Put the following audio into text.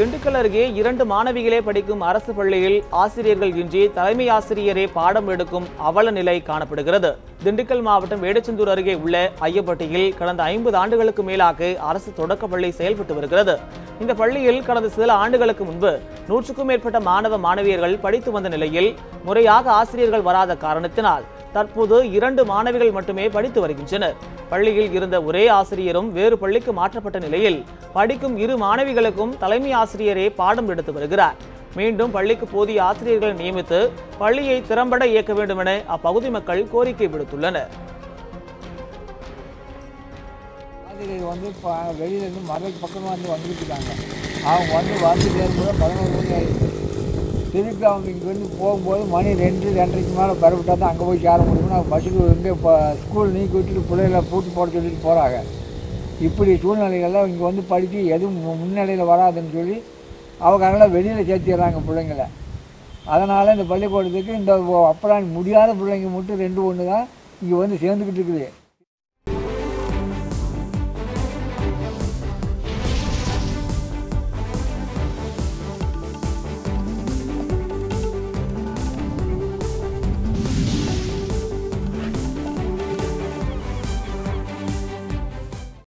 திண்டுக்கல் அருகே இரண்டு மாணவிகளே படிக்கும் அரசு பள்ளியில் ஆசிரியர்கள் இன்றி தலைமை ஆசிரியரே பாடம் எடுக்கும் அவல நிலை காணப்படுகிறது. திண்டுக்கல் மாவட்டம் வேடச்செந்தூர் அருகே உள்ள ஐயப்பட்டியில் கடந்த ஐம்பது ஆண்டுகளுக்கு மேலாக அரசு தொடக்க பள்ளி செயல்பட்டு வருகிறது. இந்த பள்ளியில் கடந்த சில ஆண்டுகளுக்கு முன்பு நூற்றுக்கும் மேற்பட்ட மாணவ மாணவியர்கள் படித்து வந்த நிலையில் முறையாக ஆசிரியர்கள் வராத காரணத்தினால் தற்போது இரண்டு மாணவிகள் மட்டுமே படித்து வருகின்றனர். பள்ளியில் இருந்த ஒரே ஆசிரியரும் வேறு பள்ளிக்கு மாற்றப்பட்ட நிலையில் படிக்கும் இரு மாணவிகளுக்கும் தலைமை ஆசிரியரே பாடம் எடுத்து வருகிறார். மீண்டும் பள்ளிக்கு போதிய ஆசிரியர்களை நியமித்து பள்ளியை திறம்பட இயக்க வேண்டும் என அப்பகுதி மக்கள் கோரிக்கை விடுத்துள்ளனர். ஆசிரியர் வந்து இப்போ வெளியிலேருந்து மதுரைக்கு பக்கமாக வந்து வந்துட்டு இருக்காங்க. அவங்க வந்து வந்து சேரும்போது பதினோரு மணி ஆயிடுச்சு. திருப்பி அவங்க இங்கேருந்து போகும்போது மணி ரெண்டு ரெண்டரைக்கு மேலே பரவிட்டா தான் அங்கே போய் சேர முடியும் நான் பஸ்ஸுக்கு இங்கே இப்போ ஸ்கூல் நீக்கி விட்டுட்டு பிள்ளைகளை பூட்டி போட சொல்லிட்டு போகிறாங்க இப்படி சூழ்நிலைகள்லாம் இங்கே வந்து படித்து எதுவும் முன்னிலையில் வராதுன்னு சொல்லி அவங்க அதனால் வெளியில் சேர்த்திடுறாங்க பிள்ளைங்கள. அதனால் இந்த பள்ளிக்கூடத்துக்கு இந்த அப்பலாம் முடியாத பிள்ளைங்க மட்டும் ரெண்டு ஒன்று தான் இங்கே வந்து சேர்ந்துக்கிட்டு இருக்குது.